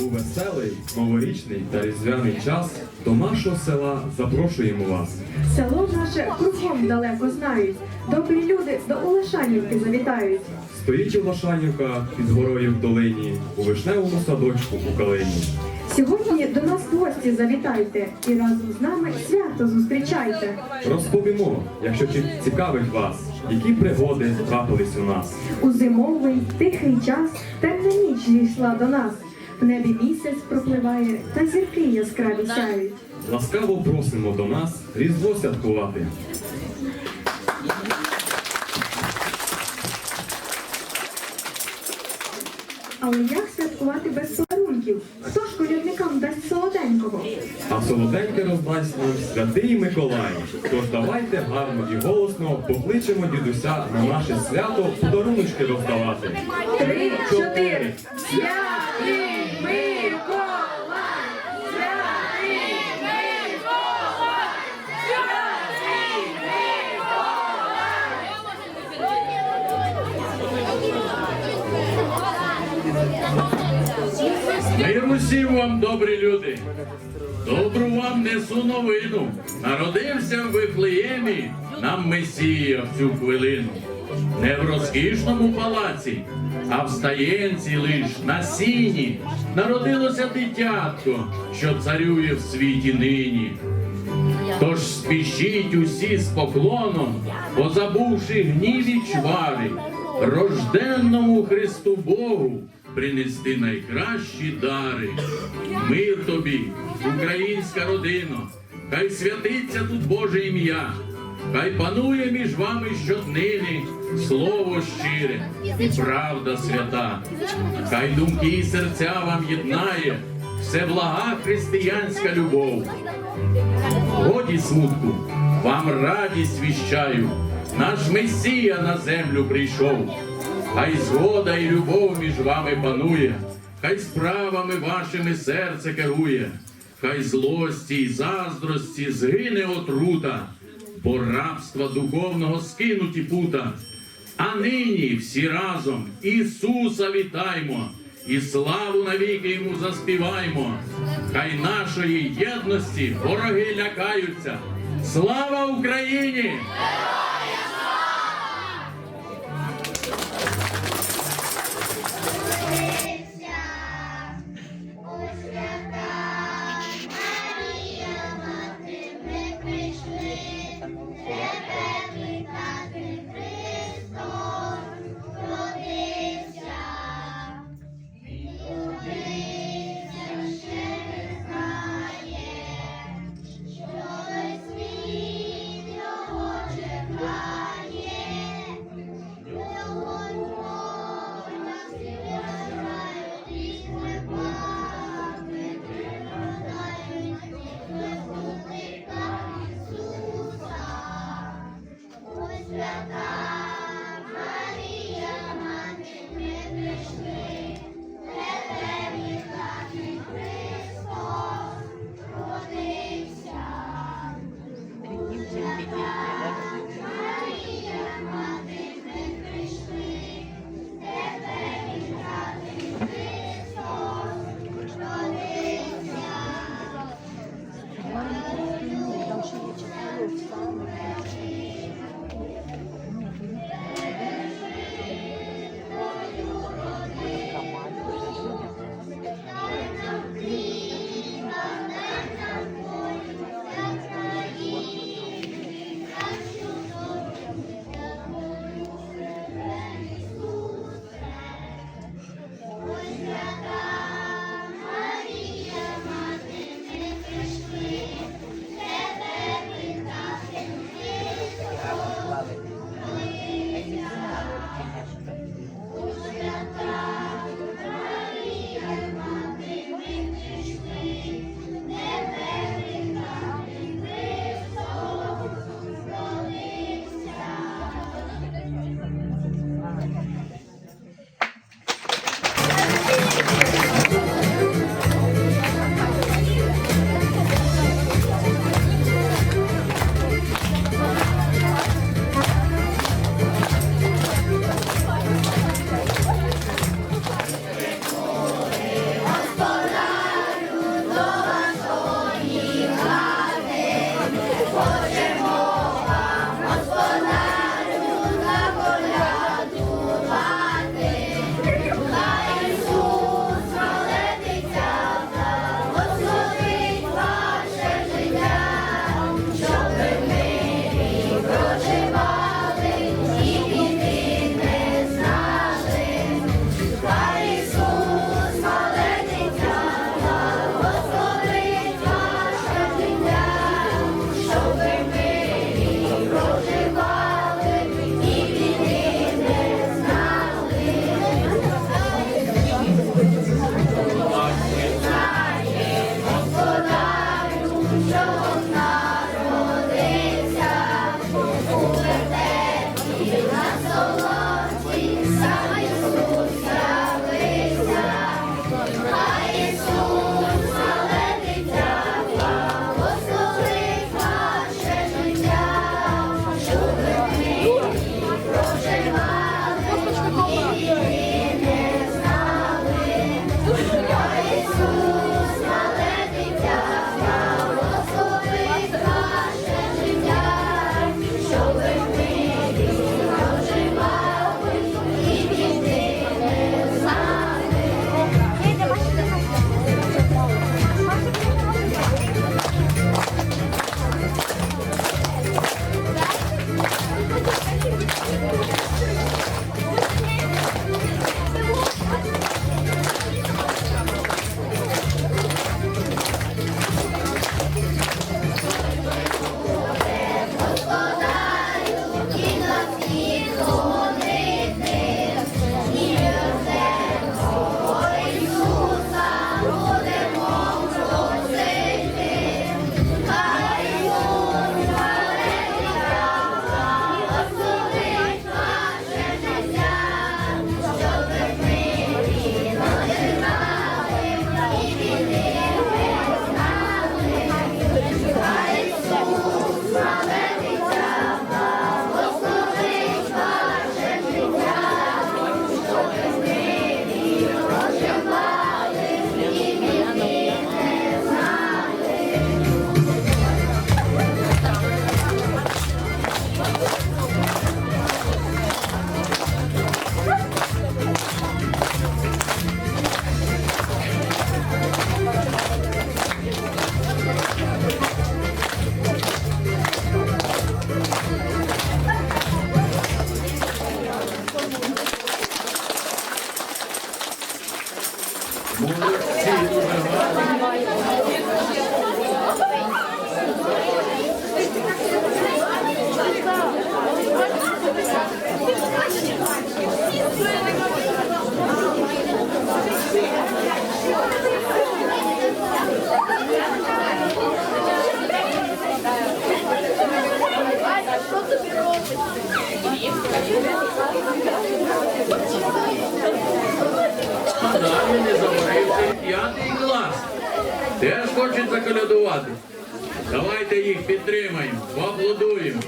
У веселий, новорічний та різдвяний час до нашого села запрошуємо вас. Село наше кругом далеко знають. Добрі люди до Олешанівки завітають. Стоїть Лошанівка під горою в долині, у вишневому садочку у калині. Сьогодні до нас в гості завітайте і разом з нами свято зустрічайте. Розповімо, якщо цікавить вас, які пригоди трапились у нас. У зимовий тихий час темна ніч зійшла до нас. В небі місяць пропливає, та зірки яскраві сяють. Ласкаво просимо до нас Різдво святкувати. Але як святкувати без подарунків? Хто ж колядникам дасть солоденького? А солоденьке роздасть нам святий Миколай. Тож давайте гарно і голосно покличемо дідуся на наше свято подаруночки роздавати. Три, чотири. Святий Мир усім вам, добрі люди. Добру вам несу новину. Народився в Вифлеємі нам Месія в цю хвилину. Не в розкішному палаці, а в стаєнці лиш на сіні народилося дитятко, що царює в світі нині. Тож спішіть усі з поклоном, позабувши гнів і чвари, рожденному Христу Богу принести найкращі дари. Мир тобі, українська родина, хай святиться тут Боже ім'я, хай панує між вами щоднини слово щире і правда свята, хай думки і серця вам єднає, все блага християнська любов. Годі смутку, вам радість віщаю, наш Месія на землю прийшов. Хай згода і любов між вами панує, хай справами вашими серце керує, хай злості й заздрості згине отрута, бо рабства духовного скинуті пута. А нині всі разом Ісуса вітаймо і славу навіки йому заспіваймо. Хай нашої єдності вороги лякаються. Слава Україні! хочуть заколядувати. Давайте їх підтримаємо, поаплодуємо.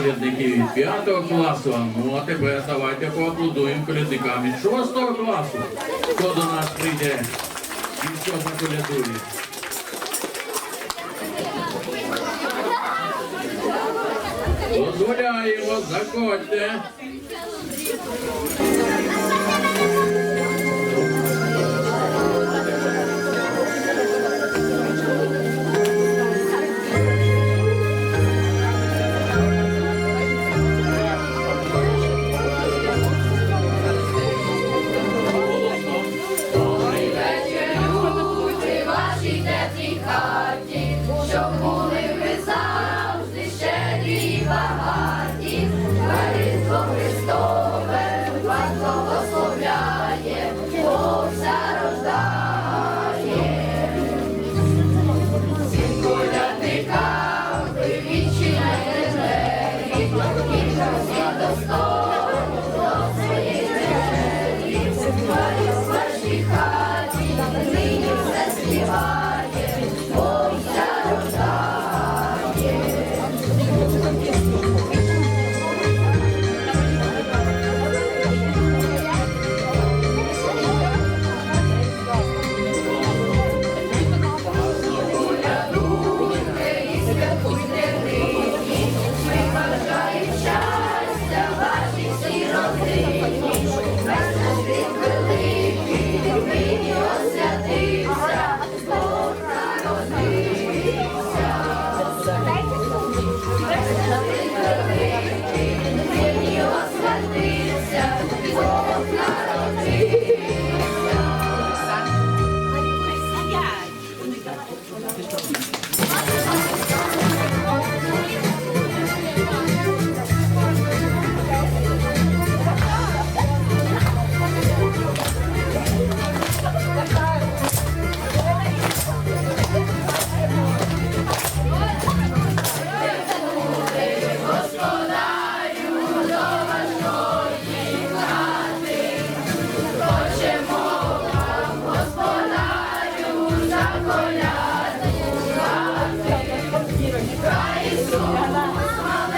колядники від 5 класу. Ну а тебе давайте поаплодуємо колядникам від 6 класу. Хто до нас прийде і що заколядує. Дозволяємо, заходьте. Amen. Ісус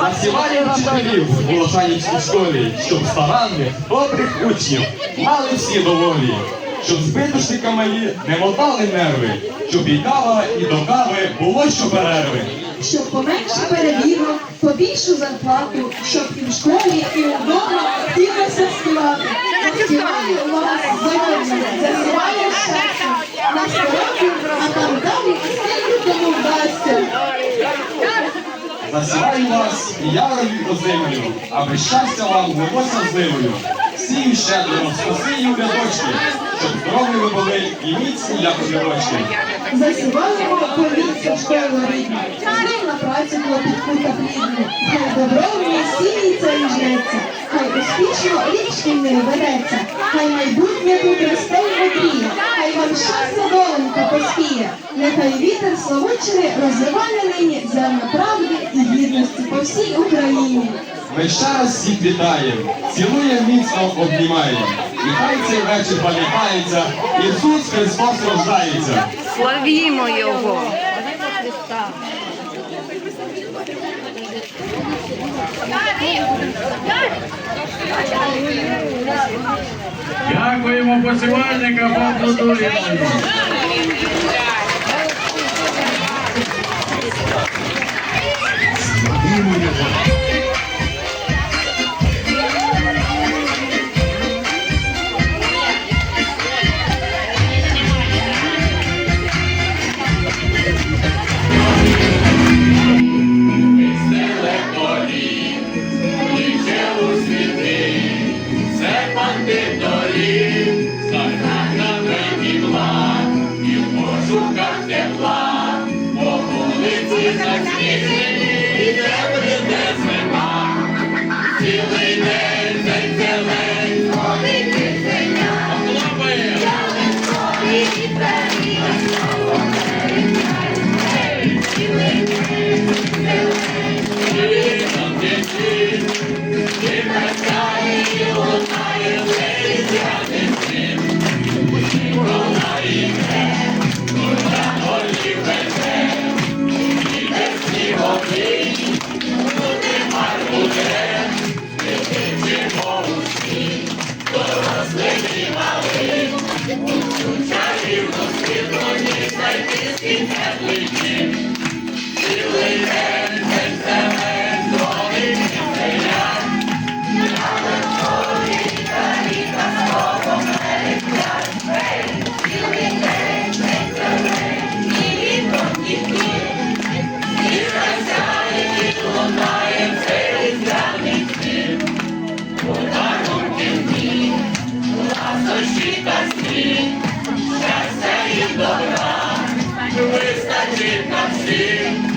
Засіваємо вчителів в Волошанівській школі, щоб старанних, добрих учнів мали всі доволі, щоб збитушника малі не мотали нерви, щоб і кава, і до кави було що перерви. щоб поменше перевірок, побільшу зарплату, щоб і в школі, і вдома хотілося співати. Співаю вас здоров'я, засіваю щастя, на вдасться. Засіваю вас і ярою озимою, аби щастя вам лилося зливою. Всім щедро спасию рядочки, щоб здорові ви були і міцні, як огірочки. Засіваємо повітря школу рідну, знов на працю клопітку та плідну. Хай добро в ній і жнеться, хай успішно рік шкільний ведеться, хай майбутнє тут росте й мудріє, хай вам щастя доленька поспіє. Нехай вітер словочини розвиває нині зерна правди і гідності по всій Україні. Ми ще раз всіх вітаємо, цілуємо міцно обнімаємо. І хай цей вечір пам'ятається, Ісус Христос рождається. Славімо його. Дякуємо посівальникам, поаплодуємо. Добра, вистачить нам всім,